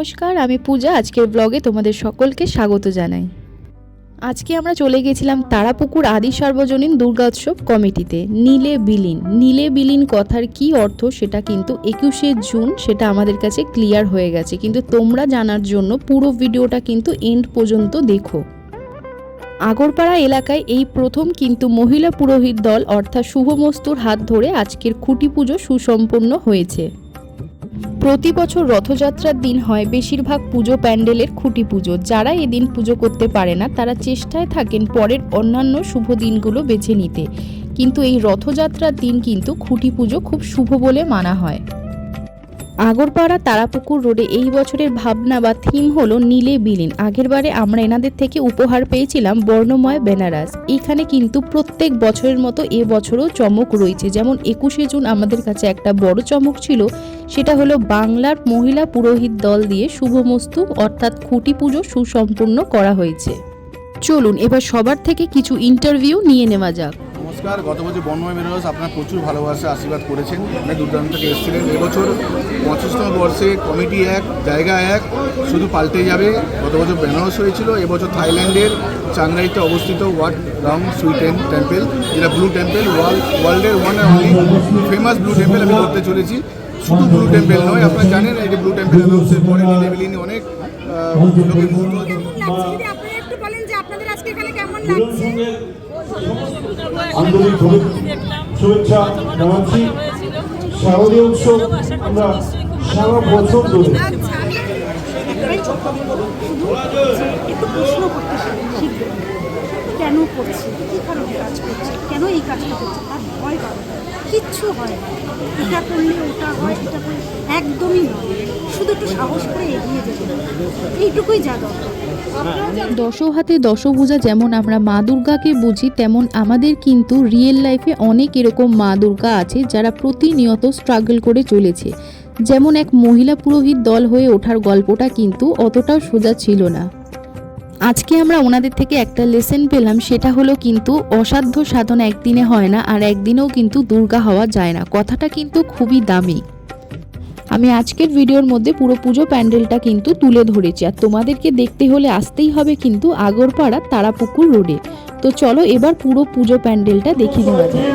নমস্কার, আমি পূজা। আজকের ব্লগে তোমাদের সকলকে স্বাগত জানাই। আজকে আমরা চলে গেছিলাম তারাপুকুর আদি সার্বজনীন দুর্গোৎসব কমিটিতে। নীলে বিলীন। নীলে বিলীন কথার কি অর্থ সেটা কিন্তু একুশে জুন সেটা আমাদের কাছে ক্লিয়ার হয়ে গেছে। কিন্তু তোমরা জানার জন্য পুরো ভিডিওটা কিন্তু এন্ড পর্যন্ত দেখো। আগরপাড়া এলাকায় এই প্রথম কিন্তু মহিলা পুরোহিত দল অর্থাৎ শুভমস্তুর হাত ধরে আজকের খুঁটি পুজো সুসম্পন্ন হয়েছে। প্রতি বছর রথযাত্রার দিন হয় বেশিরভাগ পুজো প্যান্ডেলের খুঁটি পুজো। যারা এদিন পুজো করতে পারে না, তারা চেষ্টায় থাকেন পরের অন্যান্য শুভ দিনগুলো বেছে নিতে। কিন্তু এই রথযাত্রার দিন কিন্তু খুঁটি পুজো খুব শুভ বলে মানা হয়। আগরপাড়া তারাপুকুর রোডে এই বছরের ভাবনা বা থিম হলো নীলে বিলীন। আগেরবারে আমরা এনাদের থেকে উপহার পেয়েছিলাম বর্ণময় বেনারস। এখানে কিন্তু প্রত্যেক বছরের মতো এ বছরও চমক রয়েছে। যেমন একুশে জুন আমাদের কাছে একটা বড় চমক ছিল, সেটা হলো বাংলার মহিলা পুরোহিত দল দিয়ে শুভমস্তু অর্থাৎ খুঁটি পুজো সুসম্পন্ন করা হয়েছে। চলুন, এবার সবার থেকে কিছু ইন্টারভিউ নিয়ে নেওয়া যাক। নমস্কার গত বছর বন্যময় বেনারস আপনারা প্রচুর ভালোবাসা আশীর্বাদ করেছেন আপনি দূরদূরান্ত থেকে এসেছিলেন এবছর পঁচিশতম বর্ষে কমিটি এক জায়গা এক শুধু পাল্টে যাবে গত বছর বেনারস হয়েছিল এবছর থাইল্যান্ডের চাংরাইতে অবস্থিত Wat Rong Suea Ten temple যেটা ব্লু টেম্পল ওয়ার্ল্ড ওয়ার্ল্ডের one and only famous blue temple আমি করতে চলেছি শুধু ব্লু টেম্পল নয় আপনারা জানেন এই যে ব্লু টেম্পল পরে নীলেবিলিনি অনেক লোকের আপনাদের আজকে এখানে কেমন লাগছে আন্তরিক শুভেচ্ছা জানাচ্ছি। শারদীয় উৎসব আমরা সারা বছর ধরে কেন করছে? কি কারণে কাজ করছে? কেন এই কাজটা করছে? তার ভয় না। কিচ্ছু হয় এটা করলে ওটা হয়, এটা করলে একদমই নয়। শুধু একটু সাহস করে এগিয়ে যেতে। এইটুকুই যা দশ হাতে দশভুজা যেমন আমরা মা দুর্গাকে বুঝি, তেমন আমাদের কিন্তু রিয়েল লাইফে অনেক এরকম মা দুর্গা আছে যারা প্রতিনিয়ত স্ট্রাগল করে চলেছে। যেমন এক মহিলা পুরোহিত দল হয়ে ওঠার গল্পটা কিন্তু অতটাও সোজা ছিল না। আজকে আমরা ওনাদের থেকে একটা লেসেন পেলাম, সেটা হলো কিন্তু অসাধ্য সাধন একদিনে হয় না আর একদিনেও কিন্তু দুর্গা হওয়া যায় না। কথাটা কিন্তু খুবই দামি। আমি আজকের ভিডিওর মধ্যে পুরো পুজো প্যান্ডেলটা কিন্তু তুলে ধরেছি। আর তোমাদেরকে দেখতে হলে আসতেই হবে কিন্তু আগরপাড়া তারাপুকুর রোডে। তো চলো এবার পুরো পুজো প্যান্ডেলটা দেখে দেওয়া যায়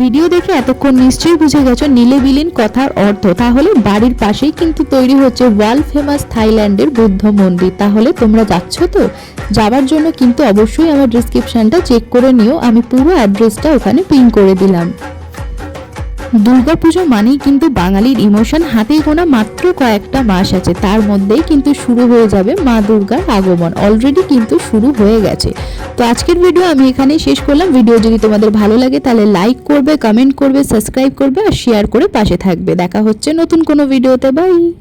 ভিডিও দেখে এতক্ষণ নিশ্চয়ই বুঝে গেছো নীলে বিলীন কথার অর্থ। তাহলে বাড়ির পাশেই কিন্তু তৈরি হচ্ছে ওয়ার্ল্ড ফেমাস থাইল্যান্ডের বুদ্ধ মন্দির। তাহলে তোমরা যাচ্ছ তো? যাবার জন্য কিন্তু অবশ্যই আমার ডিসক্রিপশানটা চেক করে নিও। আমি পুরো অ্যাড্রেসটা ওখানে পিন করে দিলাম। দুর্গাপুজো মানেই কিন্তু বাঙালির ইমোশন হাতেই গোনা মাত্র কয়েকটা মাস আছে। তার মধ্যেই কিন্তু শুরু হয়ে যাবে মা দুর্গার আগমন। অলরেডি কিন্তু শুরু হয়ে গেছে। তো আজকের ভিডিও আমি এখানেই শেষ করলাম। ভিডিও যদি তোমাদের ভালো লাগে, তাহলে লাইক করবে কমেন্ট করবে সাবস্ক্রাইব করবে আর শেয়ার করে পাশে থাকবে। দেখা হচ্ছে নতুন কোনো ভিডিওতে বাই